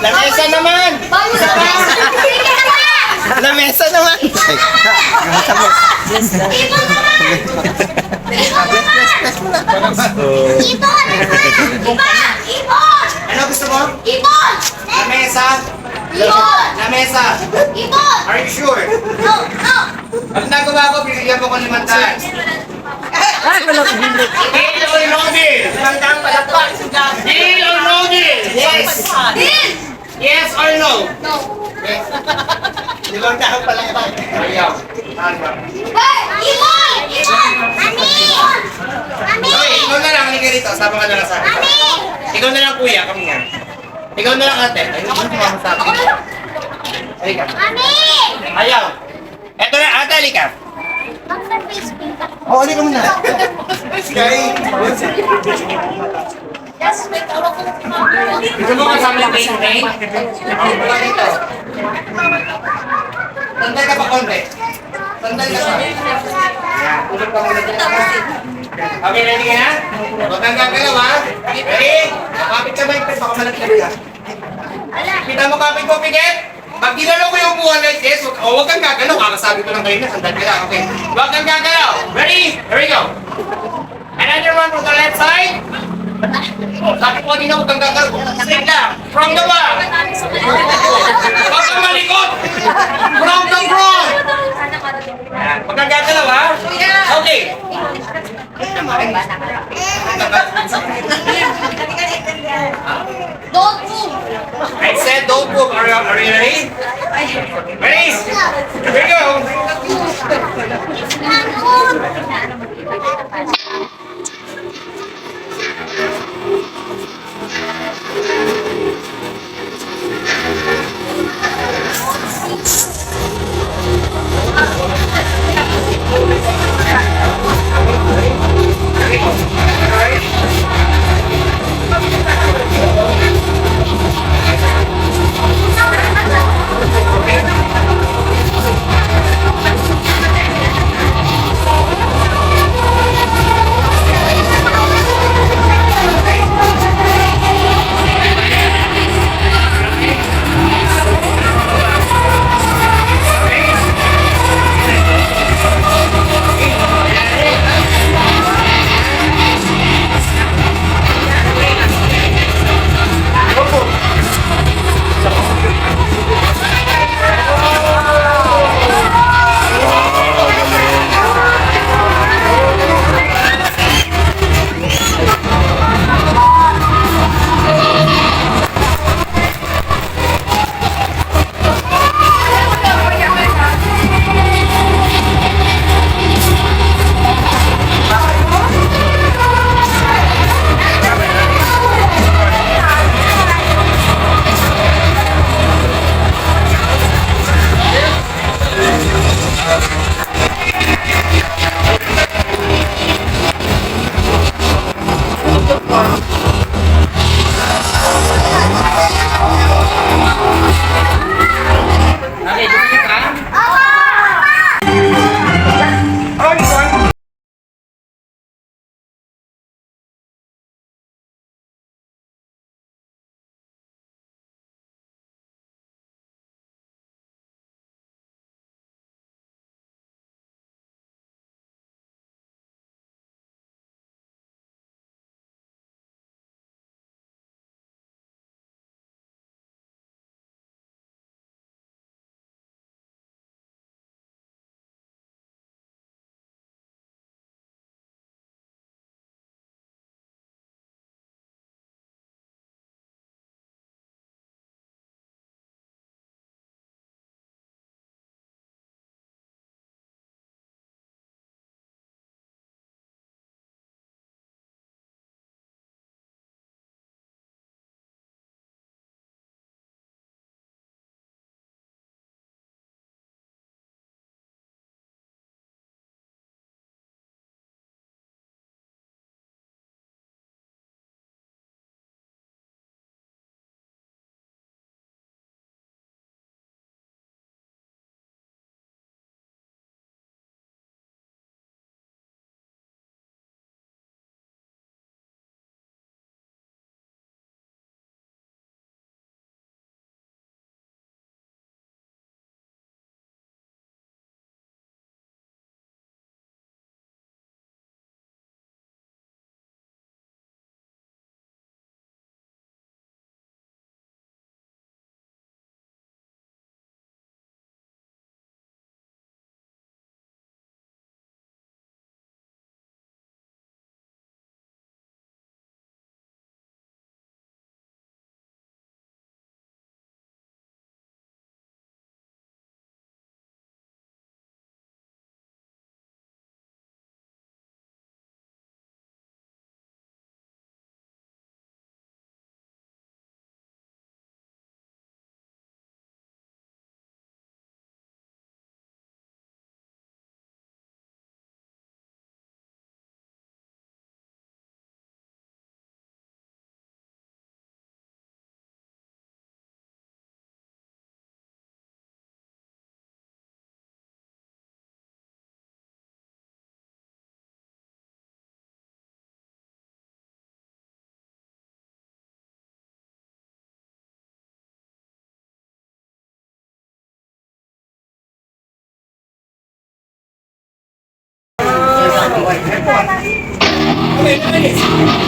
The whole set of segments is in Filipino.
Lamesa naman! Isa pa! Lamesa naman! Lamesa naman! Ibon naman! Ibon naman! Ibon naman! Ibon! Ano gusto mo? Ibon! Lamesa! Ibon! Lamesa! Ibon! Are you sure? No! No! Pag nagawa ko, binigyan mo ko limang daan. Ay, wala ko hindi. Deal or no deal? Limang daan palakpak. Deal or no deal? Yes! Deal! Yes or no? No! Limandaan pala ito. Ayaw. Ano? Hey! Ibon! Ibon! Mami! Mami! Okay, ikaw na lang. Halika rito. Sama ka na lang sa akin. Mami! Ikaw na lang kuya. Kami nga. Ikaw na lang ate. Ay, ano sumama sa akin? Halika. Mami! Ayaw. Eto na, ate, halika. Ako. Oo, halika muna. Sky. Just wait, ako ko Gusto mo kasama yung paint paint? Ako ba dito? Sandal ka pa konti. Sandal ka pa. Yan, tulog ka muna dyan. Okay, ready ka na? Huwag kang gagalaw ha. Ready? Kapit ka ba yung baka malaglag ka? Kita mo kapit ko, Piget? Pag ginalaw ko yung buwan like this, huwag, oh, huwag kang gagalaw. Kakasabi ko lang kayo na, sandal ka lang. Okay. Huwag kang gagalaw. Ready? Here we go. Another one from the left side. Sabi ko kanina huwag kang gagalaw. Straight lang. From the back. Huwag kang malikot. From the front. Yan. Huwag kang gagalaw ha. Okay. Don't move! I said don't move. Are you, are you ready? Ready? Here we go. Okay, bilis.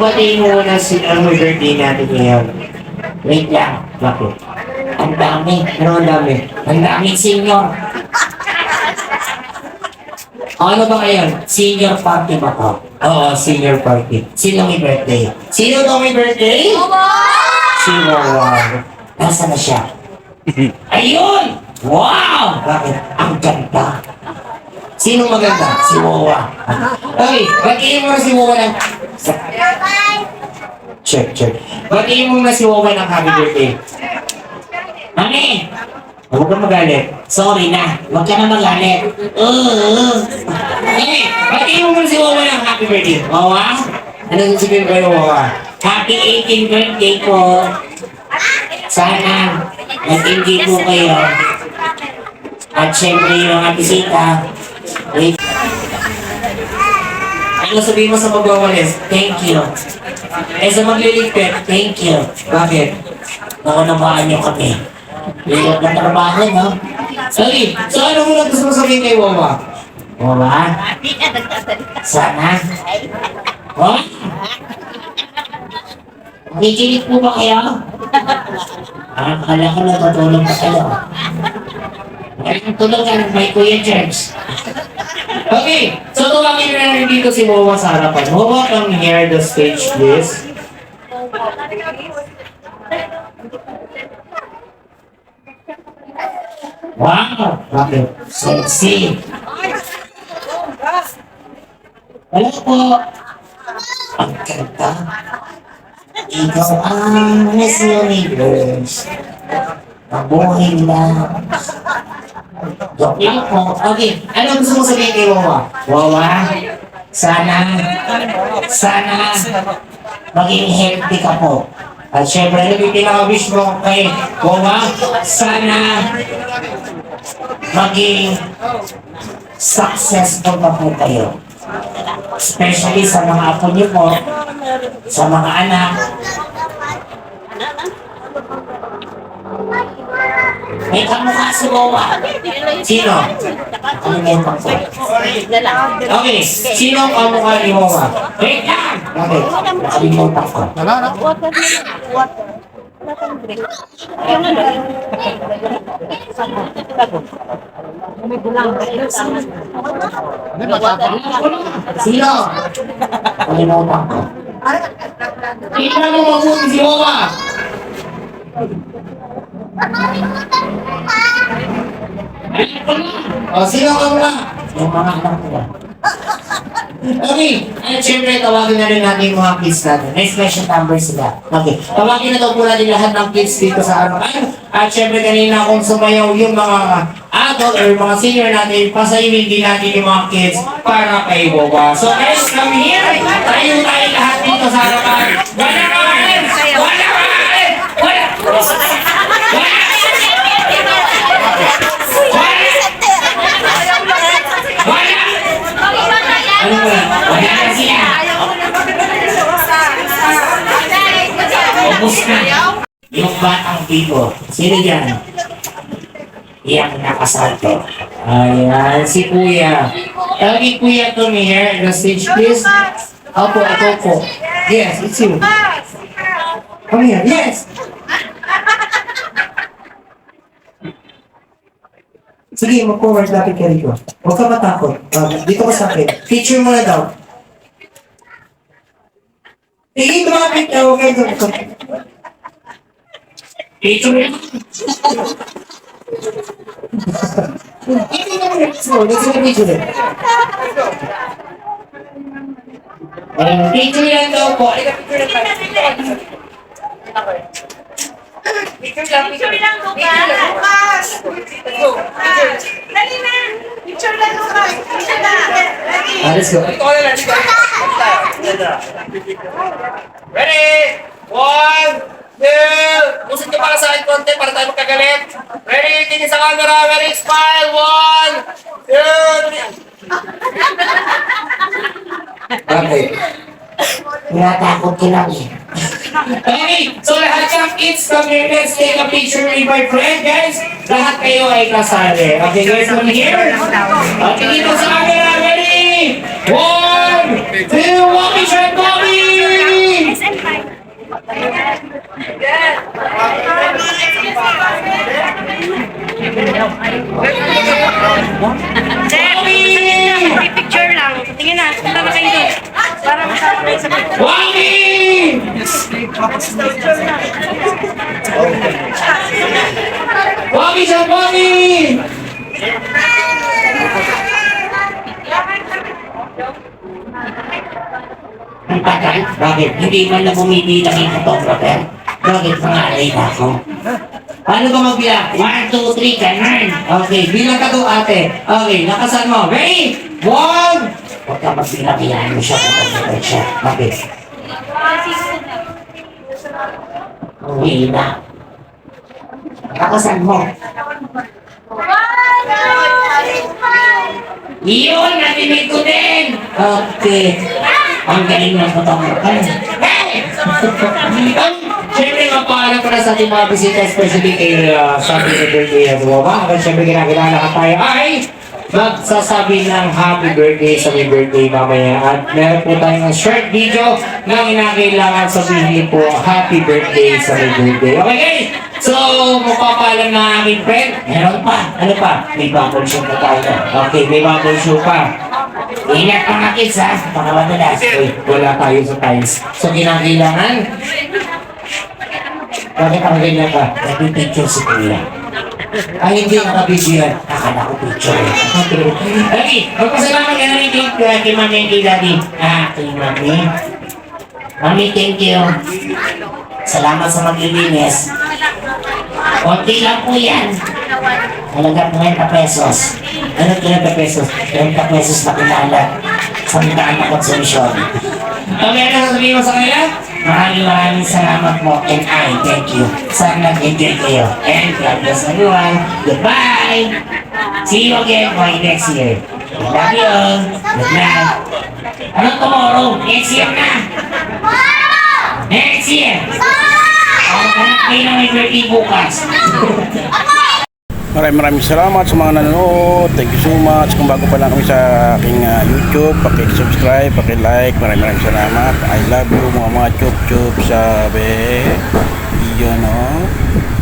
Batiin mo muna si ang birthday natin ngayon. Wait lang. Bakit? Ang dami. Ano ang dami? Ang daming senior. Ano ba ngayon? Senior party ba ko? Oo, senior party. Sino may birthday? Sino daw may birthday? Si Wawa. Nasaan na siya? Ayun! Wow! Bakit? Ang ganda. Sino maganda? Si Wawa. Okay, batiin mo na si Wawa ng... Check, check. Batiin mo na si Wawa ng happy birthday. Mami! Huwag ka magalit. Sorry na. Huwag ka na magalit. Uh, okay, batiin mo na si Wawa ng happy birthday. Wawa? Ano sasabihin ko yung Wawa? Happy 18th birthday po. Sana nag-enjoy po kayo. At syempre yung mga bisita. Wait. Ano sabihin mo sa magwawalis? Thank you. Eh sa magliligpit, thank you. Bakit? Nakunamaan niyo kami. Hirap na trabaho, no? Sorry. So ano mo lang gusto mo sabihin kay Wawa? Wawa? Sana? Wawa? Nakikinig po ba kayo? Ah, akala ko natutulog pa kayo. Ngayon tulungan may Kuya George. Okay, so tuwagin na rin dito si Wawa sa harapan. Wawa, come here the stage, please. Wow! Bakit? Sexy! Hello po! Ang ganda! Ikaw ang Miss Universe. Mabuhay lang. Lang po. Okay, ano gusto mo sabihin kay Wawa? Wawa, sana, sana maging healthy ka po. At syempre, ano yung pinaka-wish mo kay Wawa? Sana maging successful pa po kayo. Especially sa mga apo niyo po, sa mga anak. May kamukha si Wawa. Sino? Ano yung kamukha? Okay, sino ang kamukha ni Wawa? Wait lang! Okay, nakalimutan ko. Sino? Nakalimutan ko. Tingnan mo mabuti si Wawa. O, sino ka muna? Yung mga anak nila. Okay, at syempre tawagin na rin natin yung mga kids natin. May special number sila. Okay, tawagin na daw po natin lahat ng kids dito sa araw. At syempre kanina kung sumayaw yung mga adult or mga senior natin, pasayuin din natin yung mga kids para kay Boba. So guys, come here. Tayo tayo lahat dito sa harapan. Wala ka! Wala ka! Wala! Wala! Wala! Ano ba? Wala na siya! Ubus na. Yung tipo. Sino yan? Yang nakasalto. Ayan, si Kuya. Tawagin Kuya to me here. The stage please. Opo, ako po. Yes, it's you. Come here. Yes! Sige, mag-forward lapit ka rito. Huwag ka matakot. Uh, dito ka sa akin. Picture mo na daw. Sige, lumapit ka. Huwag kayo dito. Mo. Hindi na mo picture. Ayan, picture lang daw po. Ay, picture lang tayo. Picture lang, picture lang. Dali na! Picture na! Dali! Ah, let's go. Ito ka na lang, dito. Ready? One, two, Pusin ko para sa akin konti para tayo magkagalit. Ready? Tingin sa camera. Ready? Smile. One, two, three. Okay. Tinatakot ko lang eh. Okay, so lahat ng kids, come here. Let's take a picture with my friend, guys. Lahat kayo ay kasali. Okay, guys, come here. Okay, dito sa camera. Ready? One, two, one, picture, Picture lang. Tingin na, punta na kayo doon. Para masama kayo sa picture. Bobby! Bobby sa Bobby! Ang tagal? Bakit? Hindi man na bumibilang yung photographer? Bakit pangalay na ako? Paano ba magbilang? 1, 2, 3, ganun. Okay, bilang ka to ate. Okay, nakasan mo. Ready? One! Huwag ka magbilang, mo siya kung siya. Bakit? Ang hina. Nakasan mo. Iyon, natinig ko din! Okay. Ang galing ng photographer. Hey! Siyempre, mapaalam ko na sa ating mga bisita, especially kay uh, Sabi ni Birthday at Wawa. At siyempre, kinakilala ka tayo ay magsasabi ng happy birthday sa may birthday mamaya. At meron po tayong short video na kinakailangan sabihin po happy birthday sa may birthday. Okay, guys? So, magpapaalam na aking friend. Meron pa. Ano pa? May bubble show pa tayo. Okay, may bubble show pa. Ingat mga kids ha. Baka madalas. Uy, wala tayo sa times. So, kinakailangan. Bakit ang ganyan ka? Nagpipicture si Kuya. Ay, hindi nakabidyo yan. Akala ko picture. Okay, magpasalamat ka na rin kay, kay Mami and kay Daddy. Ah, kay Mami. Mami, thank you. Salamat sa maglilinis. Konti lang po yan. Halagang 30 pesos. Ano 30 pesos? 30 pesos na kilala sa mitaan na konsumisyon. Okay, ano sasabihin mo sa kanila? Maraming maraming salamat mo and I thank you. Sana nag-enjoy kayo. And God bless everyone. Goodbye! See you again for next year. Love you all. Good night. Anong tomorrow? Next year na! Next year! Ako kayo na may birthday bukas. Maraming maraming salamat sa mga nanonood. Thank you so much. Kung bago pa lang kami sa aking ah, YouTube, paki-subscribe, paki-like. Maraming maraming salamat. I love you mga mga chup-chup sabi. Iyon oh.